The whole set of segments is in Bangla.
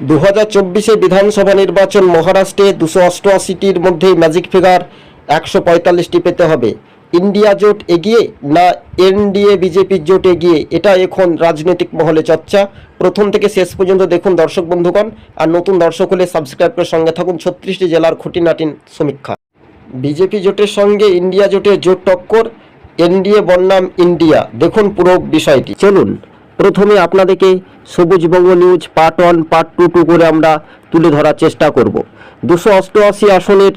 দু হাজার চব্বিশে বিধানসভা নির্বাচন মহারাষ্ট্রে দুশো অষ্টআশিটির মধ্যে ম্যাজিক ফিগার একশো পঁয়তাল্লিশটি পেতে হবে। ইন্ডিয়া জোট এগিয়ে না এনডিএ বিজেপির জোট এগিয়ে? এটা এখন রাজনৈতিক মহলে চর্চা। প্রথম থেকে শেষ পর্যন্ত দেখুন দর্শক বন্ধুগণ। আর নতুন দর্শক হলে সাবস্ক্রাইব করে সঙ্গে থাকুন ছত্রিশটি জেলার খুঁটিনাটিন সমীক্ষা। বিজেপি জোটের সঙ্গে ইন্ডিয়া জোটের জোট টক্কর, এনডিএ বনাম ইন্ডিয়া। দেখুন পুরো বিষয়টি। চলুন প্রথমে আপনাদেরকে Sabujbanga news part one, part two two করে আমরা তুলে ধরার চেষ্টা করব। দুশো অষ্টআশি আসনের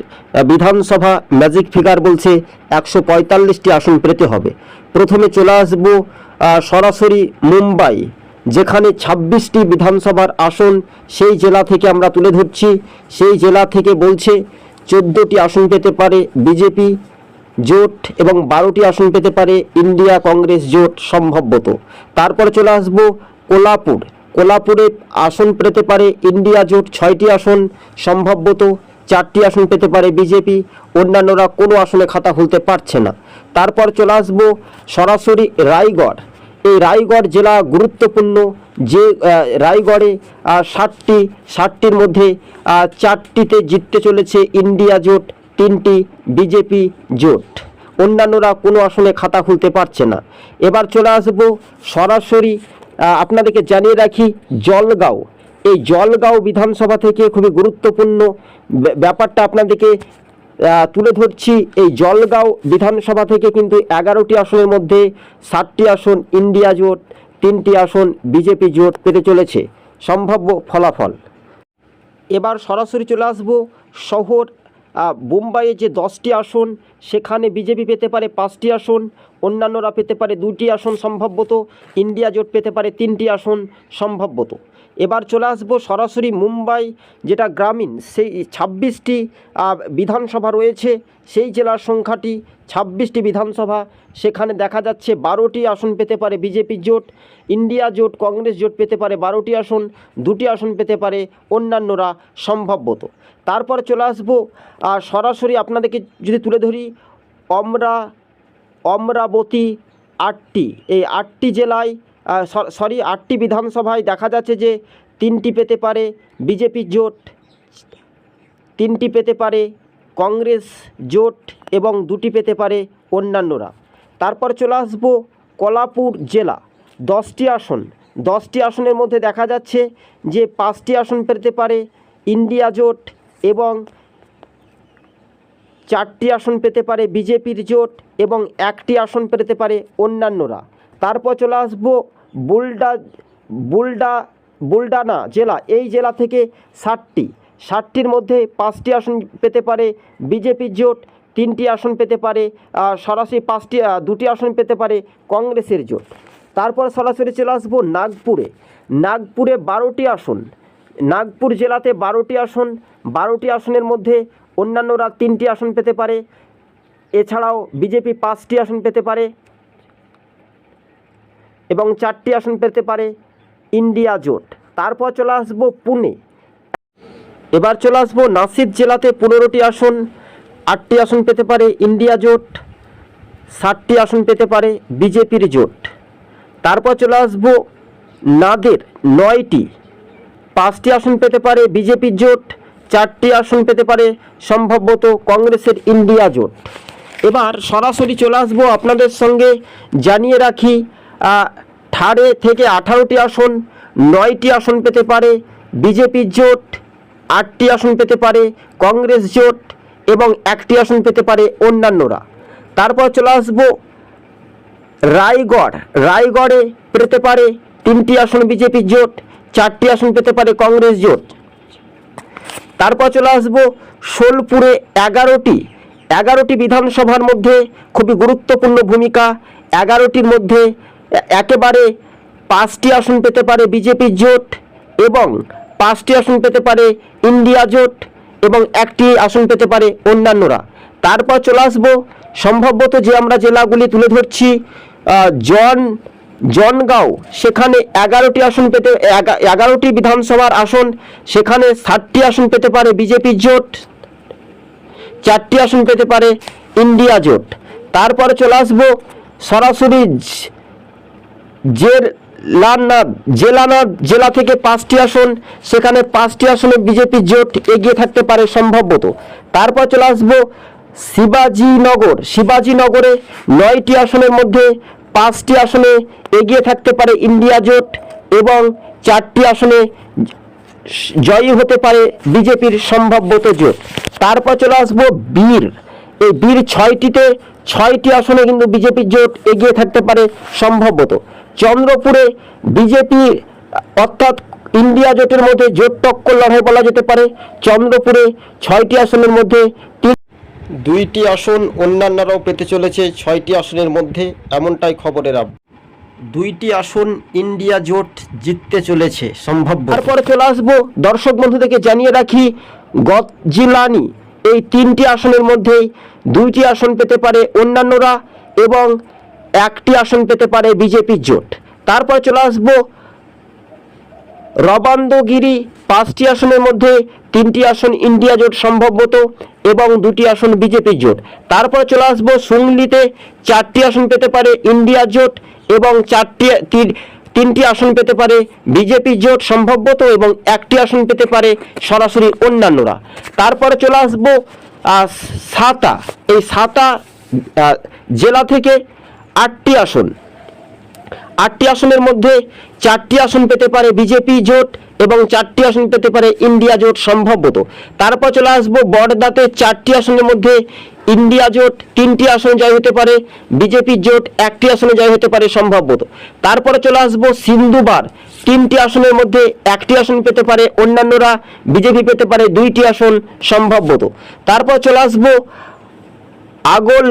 বিধানসভা ম্যাজিক ফিগার বলছে একশো পঁয়তাল্লিশটি আসন পেতে হবে। প্রথমে চলে আসব সরাসরি মুম্বাই, যেখানে ছাব্বিশটি বিধানসভার আসন সেই জেলা থেকে আমরা তুলে ধরছি। সেই জেলা থেকে বলছে চোদ্দোটি আসন পেতে পারে বিজেপি জোট এবং বারোটি আসন পেতে পারে ইন্ডিয়া কংগ্রেস জোট সম্ভবত তারপরে চলে আসব কোলাপুর। কোলাপুরে আসন পেতে পারে ইন্ডিয়া জোট ছয়টি আসন সম্ভবত চারটি আসন পেতে পারে বিজেপি, অন্যান্যরা কোনো আসনে খাতা খুলতে পারছে না। তারপর চলে আসব সরাসরি রায়গড়। এই রায়গড় জেলা গুরুত্বপূর্ণ যে রায়গড়ে ষাটটি, ষাটটির মধ্যে চারটিতে জিততে চলেছে ইন্ডিয়া জোট। তিনটি বিজেপি জোট। অন্যান্যরা কোনো আসনে খাতা খুলতে পারছে না। এবার চলে আসব সরাসরি আপনাদেরকে জানিয়ে রাখি জলগাঁও। এই জলগাঁও বিধানসভা থেকে খুবই গুরুত্বপূর্ণ ব্যাপারটা আপনাদেরকে তুলে ধরছি। এই জলগাঁও বিধানসভা থেকে কিন্তু এগারোটি আসনের মধ্যে ষাটটি আসন ইন্ডিয়া জোট, তিনটি আসন বিজেপি জোট পেতে চলেছে। সম্ভাব্য ফলাফল। এবার সরাসরি চলে আসব শহর বোম্বাইয়ে যে দশটি আসন, সেখানে বিজেপি পেতে পারে পাঁচটি আসন, অন্যান্যরা পেতে পারে দুটি আসন সম্ভবত, ইন্ডিয়া জোট পেতে পারে তিনটি আসন সম্ভবত। এবার চলে আসব সরাসরি মুম্বাই, যেটা গ্রামীণ, সেই ছাব্বিশটি বিধানসভা রয়েছে, সেই জেলার সংখ্যাটি ছাব্বিশটি বিধানসভা। সেখানে দেখা যাচ্ছে বারোটি আসন পেতে পারে বিজেপি জোট, ইন্ডিয়া জোট, কংগ্রেস জোট পেতে পারে বারোটি আসন, দুটি আসন পেতে পারে অন্যান্যরা সম্ভবত তারপর চলে আসব সরাসরি আপনাদেরকে যদি তুলে ধরি, অমরা, অমরাবতী আটটি, এই আটটি জেলায় সরি, আটটি বিধানসভায় দেখা যাচ্ছে যে তিনটি পেতে পারে বিজেপি জোট, তিনটি পেতে পারে কংগ্রেস জোট এবং দুটি পেতে পারে অন্যান্যরা। তারপর চলে আসব কলাপুর জেলা, দশটি আসন। দশটি আসনের মধ্যে দেখা যাচ্ছে যে পাঁচটি আসন পেতে পারে ইন্ডিয়া জোট এবং চারটি আসন পেতে পারে বিজেপির জোট এবং একটি আসন পেতে পারে অন্যান্যরা। তারপর চলে আসব বুলডা বুলডা, বুলডানা জেলা, এই জেলা থেকে ষাটটি। ষাটটির মধ্যে পাঁচটি আসন পেতে পারে বিজেপি জোট, তিনটি আসন পেতে পারে সরাসরি পাঁচটি দুটি আসন পেতে পারে কংগ্রেসের জোট। তারপর সরাসরি চলে আসব নাগপুরে। নাগপুরে বারোটি আসন। নাগপুর জেলাতে বারোটি আসন। বারোটি আসনের মধ্যে অন্যান্যরা তিনটি আসন পেতে পারে। এছাড়াও বিজেপি পাঁচটি আসন পেতে পারে। এবং চারটি আসন পেতে পারে ইন্ডিয়া জোট। তারপর চলে আসব পুনে। এবার চলে আসব নাসিক জেলাতে পনেরোটি আসন, আটটি আসন পেতে পারে ইন্ডিয়া জোট, ষাটটি আসন পেতে পারে বিজেপির জোট। তারপর চলে আসব নাদের নয়টি। পাঁচটি আসন পেতে পারে বিজেপির জোট, চারটি আসন পেতে পারে সম্ভবত কংগ্রেসের ইন্ডিয়া জোট। এবার সরাসরি চলে আসব আপনাদের সঙ্গে জানিয়ে রাখি ঠাড়ে থেকে আঠারোটি আসন, নয়টি আসন পেতে পারে বিজেপির জোট আটটি আসন পেতে পারে, কংগ্রেস জোট এবং একটি আসন পেতে পারে অন্যান্যরা। তারপর চলে আসব, রায়গড়। রায়গড়ে পেতে পারে তিনটি আসন বিজেপি জোট, চারটি আসন পেতে পারে কংগ্রেস জোট। তারপর চলে আসব, সোলপুরে এগারোটি। এগারোটি বিধানসভার মধ্যে খুবই গুরুত্বপূর্ণ ভূমিকা। এগারোটির মধ্যে একেবারে পাঁচটি আসন পেতে পারে বিজেপি জোট এবং পাঁচটি আসন পেতে পারে ইন্ডিয়া জোট এবং একটি আসন পেতে পারে অন্যান্যরা। তারপর চলে আসব সম্ভবত যে আমরা জেলাগুলি তুলে ধরছি জন, জনগাঁও, সেখানে এগারোটি আসন পেতে, এগা- এগারোটি বিধানসভার আসন, সেখানে ষাটটি আসন পেতে পারে বিজেপি জোট, চারটি আসন পেতে পারে ইন্ডিয়া জোট। তারপরে চলে আসব সরাসরি জের লালনাথ জেলানাথ জেলা থেকে পাঁচটি আসন, সেখানে পাঁচটি আসনে বিজেপি জোট এগিয়ে থাকতে পারে সম্ভবত তারপর চলে আসব শিবাজীনগর। শিবাজীনগরে নয়টি আসনের মধ্যে পাঁচটি আসনে এগিয়ে থাকতে পারে ইন্ডিয়া জোট এবং চারটি আসনে জয়ী হতে পারে বিজেপির সম্ভাব্যত জোট। তারপর চলে আসব বীর। এই বীর ছয়টিতে ছয়টি আসনে কিন্তু বিজেপি জোট এগিয়ে থাকতে পারে সম্ভবত চন্দ্রপুরে বিজেপি অর্থাৎ ইন্ডিয়া জোটের মধ্যে জোট টক্কর লড়াই বলা যেতে পারে। চন্দ্রপুরে ছয়টি আসনের মধ্যে দুইটি আসন অন্যান্যরাও পেতে চলেছে, ছয়টি আসনের মধ্যে এমনটাই খবরের আপ দুইটি আসন ইন্ডিয়া জোট জিততে চলেছে সম্ভব তারপরে চলে আসব দর্শক বন্ধুদেরকে জানিয়ে রাখি, গতজিলানি এই তিনটি আসনের মধ্যেই দুইটি আসন পেতে পারে অন্যান্যরা এবং একটি আসন পেতে পারে বিজেপি জোট। তারপর চলে আসব রবান্দগিরি, পাঁচটি আসনের মধ্যে তিনটি আসন ইন্ডিয়া জোট সম্ভবত এবং দুটি আসন বিজেপি জোট। তারপর চলে আসব সুংলিতে, চারটি আসন পেতে পারে ইন্ডিয়া জোট এবং চারটি, তিন- তিনটি আসন পেতে পারে বিজেপি জোট সম্ভবত এবং একটি আসন পেতে পারে সরাসরি অন্যান্যরা। তারপরে চলে আসব সাতা। এই সাতা জেলা থেকে আটটি আসন। আটটি আসনের মধ্যে চারটি আসন পেতে পারে বিজেপি জোট এবং চারটি আসন পেতে পারে ইন্ডিয়া জোট সম্ভবত। তারপর চলে আসব বড়দাতে চারটি আসনের মধ্যে ইন্ডিয়া জোট, তিনটি আসনে জয় হতে পারে, বিজেপি জোট, একটি আসনে জয় হতে পারে সম্ভবত। তারপরে চলে আসব সিন্ধুবার, তিনটি আসনের মধ্যে একটি আসন পেতে পারে, অন্যান্যরা বিজেপি পেতে পারে দুইটি আসন সম্ভবত। তারপর চলে আসব আগল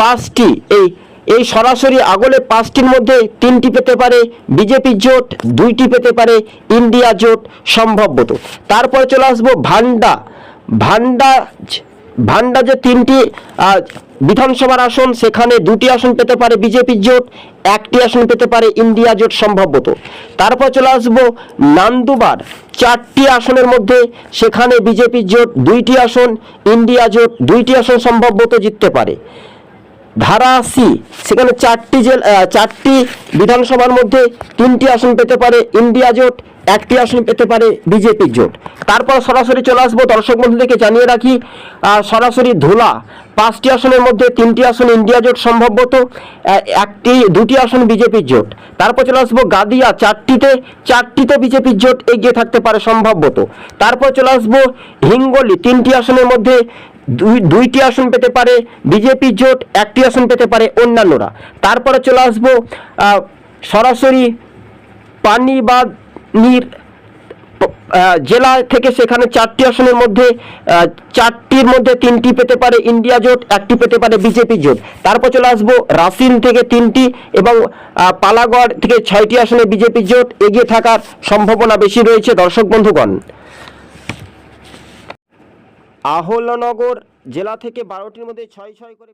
পাঁচটি, এই এই সরাসরি আগলে পাঁচটির মধ্যে তিনটি পেতে পারে বিজেপি জোট, দুইটি পেতে পারে ইন্ডিয়া জোট সম্ভবত তারপরে চলে আসব ভান্ডা। ভান্ডা ভান্ডা যে তিনটি বিধানসভার আসন, সেখানে দুটি আসন পেতে পারে বিজেপি জোট, একটি আসন পেতে পারে ইন্ডিয়া জোট সম্ভবত তারপর চলে আসব নান্দুবার। চারটি আসনের মধ্যে সেখানে বিজেপি জোট দুইটি আসন, ইন্ডিয়া জোট দুইটি আসন সম্ভবত জিততে পারে। ধারা সি সেখানে চারটি জেল চারটি বিধানসভার মধ্যে তিনটি আসন পেতে পারে ইন্ডিয়া জোট, একটি আসন পেতে পারে বিজেপি জোট। তারপর সরাসরি চলে আসব দর্শক বন্ধুদেরকে জানিয়ে রাখি সরাসরি ধুলা, পাঁচটি আসনের মধ্যে তিনটি আসন ইন্ডিয়া জোট সম্ভবত একটি, দুটি আসন বিজেপির জোট। তারপর চলে আসব গাদিয়া, চারটিতে চারটিতে বিজেপির জোট এগিয়ে থাকতে পারে সম্ভবত। তারপর চলে আসব হিঙ্গলি, তিনটি আসনের মধ্যে দুই দুইটি আসন পেতে পারে বিজেপি জোট একটি আসন পেতে পারে অন্যান্যরা। তারপরে চলে আসব সরাসরি পানিবাদনির আহ, জেলা থেকে সেখানে চারটি আসনের মধ্যে চারটির মধ্যে তিনটি পেতে পারে ইন্ডিয়া জোট একটি পেতে পারে বিজেপি জোট। তারপর চলে আসব রাসিন থেকে তিনটি এবং পালাগড় থেকে ছয়টি আসনে বিজেপি জোট। এগিয়ে থাকার সম্ভাবনা বেশি রয়েছে দর্শক বন্ধুগণ। আহলানগর জেলা থেকে বারোটির মধ্যে ছয় ছয় করে